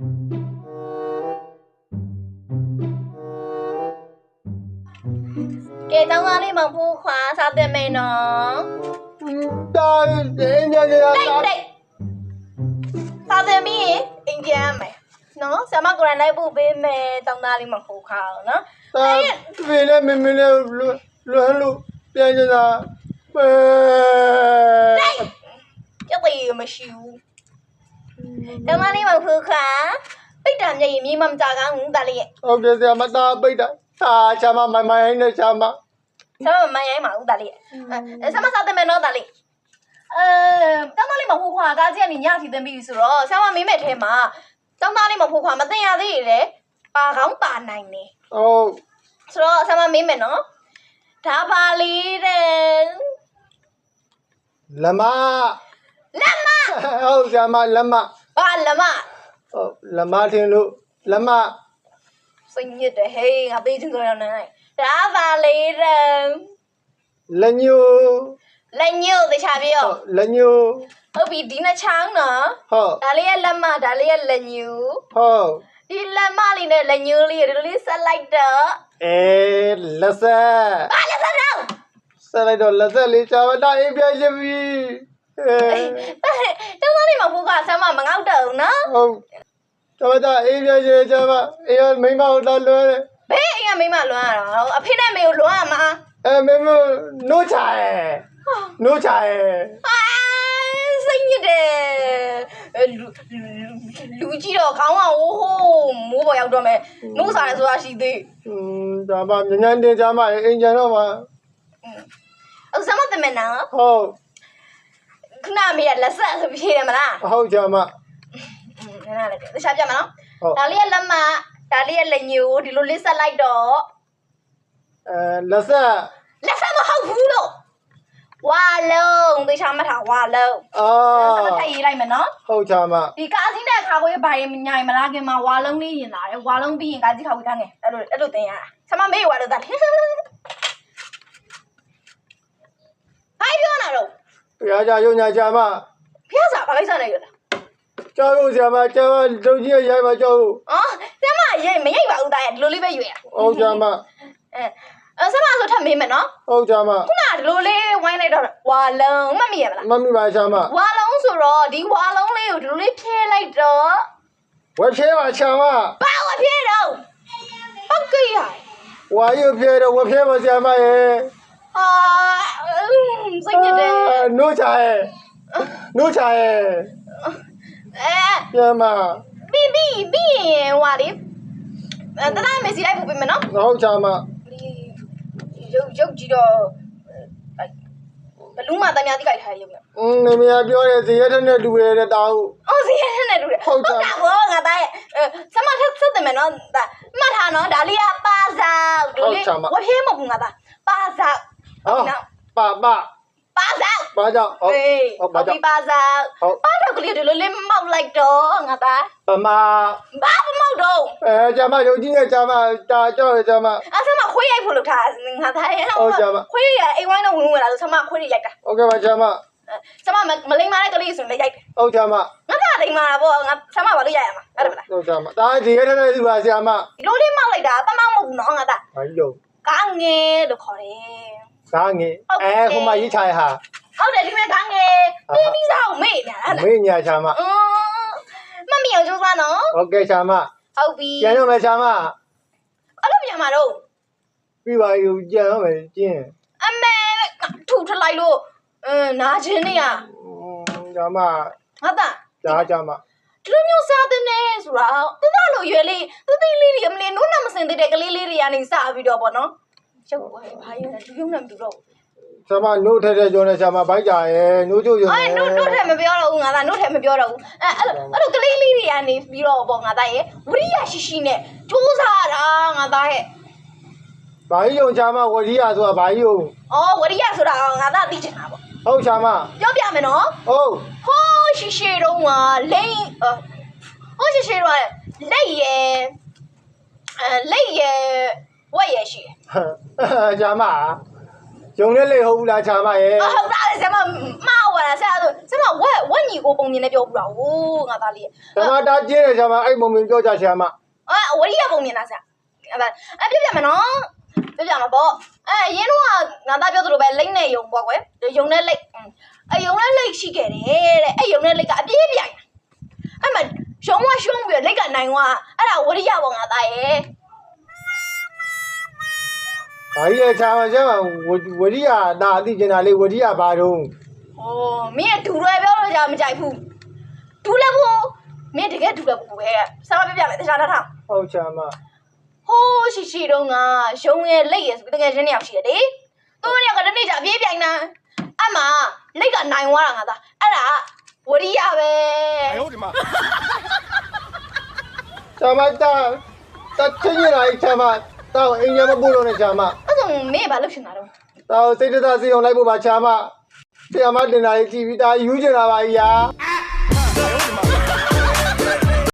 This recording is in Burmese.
ကဲတောင်းသားလေးမဖို့ခွာစားတယ်မယ်နော်တာအင်ဂျင်နီယာတိတ်တိတ်စားတယ်မီးအင်ဂျင်မယ်နော်ဆရာမကိုရန်လိုက်ဖို့ပေးမယ်တောင်းသားလေးမဖို့ခွာအောင်နော်တာပြေလည်းမင်းမင်းလည်းလွမ်းလို့ပြန်ကြတာပဲကြက်သေးမရှိဘူး တောင်းသားလေးမဖို့ခွာပိတ်တံမြေမြေမမကြကောင်းဘူးဒါလေးရဲ့ဟုတ်ကဲ့ဆရာမသားပိတ်တာအာချာမမိုင်မိုင်နဲ့ချာမဆရာမမရိုင်းပါဘူးဒါလေးရဲ့အဲဆရာမစားတယ်မယ်နော်ဒါလေးအဲတောင်းသားလေးမဖို့ခွာကားကြီးကနေညထီတင်ပြီးဆိုတော့ဆရာမမေးမဲ့ထဲမှာတောင်းသားလေးမဖို့ခွာမတင်ရသေးလေပါကောင်းပါနိုင်နေဟုတ်ဆိုတော့ဆရာမမေးမယ်နော်ဒါပါလေးတဲ့လမလက်မဟုတ်ဆရာမလမ ဘာလက်မဟုတ်လမထင်လို့လမစိတ်ညစ်တယ်ဟေးငါပေးချင်ကြတော့နိုင်ဒါပါလေးတဲ့လက်ညိုလက်ညို့တခြားပြောဟုတ်လက်ညိုဟုတ်ပြီဒီနှစ်ချောင်းနော်ဟုတ်ဒါလေးရဲ့လက်မဒါလေးရဲ့လက်ညို့ဟုတ်ဒီလက်မလေးနဲ့လက်ညို့လေးဒီလိုလေးဆက်လိုက်တော့အဲလက်ဆက်ဘာလက်ဆက်တော့ဆက်လိုက်တော့လက်ဆက်လေးချာမတာအင်းပြချင်ပြီ အဲတောင်းသားလေးမဖို့ကဆမ်းမမငေါက်တော့ဘူးနော်ဟုတ်ချာမတာအင်းပြချင်ချာမအေးမိမတို့လာလွယ်တယ်ဘယ်အိမ်ကမိမလွမ်းရတော့အဖေနဲ့မေကိုလွမ်းရမှာအဲမင်းမနိုးချာရဲ့နိုးချာရဲ့အာစိတ်ညစ်တယ်အဲလူလူကြီးတော့ခေါင်းကဟိုးဟိုးမိုးပေါ်ရောက်တော့မယ်နှုတ်စားရဆိုတာရှိသေးอืมဒါမှညညတင်ချာမအင်ဂျင်တော့မှာအခုစမသမင်နော်ဟုတ် ခဏမေးရလက်ဆက်ဆိုဖြေတယ်မလားဟုတ်ချာမอืมနားလည်းတခြားပြမနော်ဟုတ်ဒါလေးရဲ့လက်မဒါလေးရဲ့လက်ညို့ဒီလိုလေးဆက်လိုက်တော့အဲလက်ဆက်လက်ဆက်မဟုတ်ဘူးလို့ဝါလုံးတခြားမထားဝါလုံးအာစမထိုက်ရေးလိုက်မယ်နော်ဟုတ်ချာမဒီကားစင်းတဲ့ခါခွေးဘာရင်ညိုင်မလားခင်မှာဝါလုံးလေးရင်လာတယ်ဝါလုံးပြီးရင်ကားကြီးခါခွေးထားငယ်အဲ့လိုအဲ့လိုတင်ရတာဆမမေးဝါလို့သားဟိုင်ပြောနာတော့ တရားကြယုံညာချာမဖျက်စားဘာကိစ္စနဲ့ရတာကျောင်းလို့ဆရာမကျောင်းလုံကြီးရိုက်ပါကျောင်းလို့အော်ဆမရိတ်မရိတ်ပါဘူးသားရဒီလိုလေးပဲရွေရဟုတ်ချာမအဲအဲဆမဆိုထပ်မေးမယ်နော်ဟုတ်ချာမခုနကဒီလိုလေးဝိုင်းလိုက်တော့ဝါလုံးမမြင်ရမလားမမီပါချာမဝါလုံးဆိုတော့ဒီဝါလုံးလေးကိုဒီလိုလေးဖြဲလိုက်တော့ဝက်ဖြဲပါချာမဘာဝဖြဲတော့ဟုတ်ကဲ့ရဝါရုပ်ဖြဲတော့ဝက်ဖြဲပါဆရာမရဲ့အာ စိတ်ညစ်တယ်နိုးချာရဲ့နိုးချာရဲ့အဲဆရာမပြီးပြီးပြီးရင်ဟွာလေအဲတလားမေစီလိုက်ပို့ပေးမယ်နော်ဟုတ်ချာမဒီရုပ်ရုပ်ကြီးတော့ဘလူးမတမ်းများတိကြိုက်ထားရုပ်နဲ့อืมနေမရပြောတယ်ဇေယျထက်နဲ့လူရဲတဲ့တောင်းအော်စီရနဲ့တူတယ်ဟုတ်တယ်တာဘောငါသားရဲ့အဲဆမထက်ဆက်တယ်မယ်နော်ဒါမှတ်ထားနော်ဒါလေးကပါစာဒီလေးဝဖြဲမဟုတ်ဘူးငါသားပါစာဟောနော်ပါပါပါစာ ဘာကြောင့်ဟုတ်ဟုတ်ဘာကြောင့်ဒီပါစားဟုတ်ဘာတော့ကလေးတို့လေးမောက်လိုက်တော့ငါသားပမာဘာမမောက်တော့အဲကျမရုပ်ကြီးနဲ့ကျမတာကြောက်ရကျမအဲဆမခွေးရိုက်ဖို့လုပ်ထားငါသားရဲ့ဟုတ်ကျမခွေးရိုက်အိမ်ဝိုင်းတော့ဝင်ဝင်လာလို့ဆမခွေးရိုက်တာဟုတ်ကဲ့ပါကျမဆမမလိမ္မာတဲ့ကလေးဆိုလည်းရိုက်တယ်ဟုတ်ကျမငါကလိမ္မာတာပေါ့ငါဆမဘာလို့ရိုက်ရမှာဟုတ်တယ်မလားဟုတ်ကျမဒါဒီရက်ထဲသူပါဆရာမလိုလေးမောက်လိုက်တာပမောက်မဟုတ်ဘူးနော်ငါသားဘာကြီးလို့ကာငယ်လို့ခေါ်တယ်ကာငယ်အဲဟိုမှာရေးချရဟာ ဟုတ်တယ်ဒီမဲ့ကောင်းငယ်ပြီးပြီးစားအောင်မေ့နေတာဟဲ့လား မေးညာဂျာမ အင်းမမီအောင်ကြိုးစားနော် โอเคဂျာမ ဟုတ်ပြီ ပြန်ရမယ်ဂျာမ အဲ့လိုပြန်มาတော့ ပြီးပါယူကြံရမယ်ကျင်း အမေထူထလိုက်လို့အင်းနာကျင်နေရ ဂျာမ ငါသား ဂျာဂျာမ ဒီလိုမျိုးစားတဲ့နေဆိုတာသူသားလိုရွယ်လေးသူသိလေးတွေအမလေးနိုးနာမစင်သေးတဲ့ကလေးလေးတွေကနေစပြီးတော့ပေါ့နော်ရုပ်ဘာဘာရွယ်လဲဒီရုံနဲ့မတူတော့ဘူး ဂျာမနို့ထက်တဲ့ကြောနဲ့ဂျာမဘိုက်ကြရဲ့နို့ချို့ရုံအဲ့နို့နို့ထဲမပြောတော့ဘူးငါသားနို့ထဲမပြောတော့ဘူးအဲ့အဲ့လိုအဲ့လိုကလေးလေးတွေကနေပြီးတော့ပေါ့ငါသားရဲ့ဝရိယရှိရှိနဲ့စူးစားတာငါသားရဲ့ဘာကြီးယုံဂျာမဝရီယာဆိုတာဘာကြီးယုံအော်ဝရိယဆိုတာငါသားသိချင်တာပေါ့ဟုတ်ဂျာမပြောပြမယ်နော်ဟုတ်ဟိုးရှိရှိတော့ကလိမ့်အော်ဟိုးရှိရှိတော့လက်ရဲ့အဲလက်ရဲ့ဝက်ရဲ့ရှိတယ်ဂျာမ ယုံနဲ့လေဟုတ်ဘူးလားချာမရဲ့ 啊，好大的什么骂我了，现在都什么我我你给我崩面的标不了，哦，我大力， ဓမ္မတာကျင်းတယ်ချာမအဲ့မုံမင်းပြောကြချာမ 啊，我也崩面了噻，啊不，哎别别么喏，别别么不，哎，因为我俺大标都呗，领来用不过，用来领，嗯，哎用来领是给的，哎用来领个别别，哎么熊我熊不领个难我，哎啦我的也往俺大爷， ဘာကြီးလဲချာမချာမဝရိယဒါအသိကျင်တာလေးဝရိယဘာတော့ 哦，明天读了标了家没在乎，读了不，明天这个读了不呗，啥别别了，在啥那趟。 ဟုတ်ချာမ ဟိုးရှိရှိတော့ငါရှုံးရဲ့လက်ရဲ့တကယ်ချင်းနေရောက်ရှိတယ်လေသူတို့ကတနေ့ကျပြေးပြိုင်တာအမလက်ကနိုင်သွားတာငါသားအဲ့ဒါဝရိယပဲ ချာမတာတချင်းရလိုက်ချာမ တာကိုအိမ်ညာမပို့လို့နဲ့ချာမအဲ့ဒါမင်းကဘာလုပ်ရှင်တာတော့တာကိုစိတ်တသက်စီအောင်လိုက်ဖို့ပါချာမဆရာမတင်တာကြီးကြည့်ပြီးတာယူကျင်တာပါကြီးယာ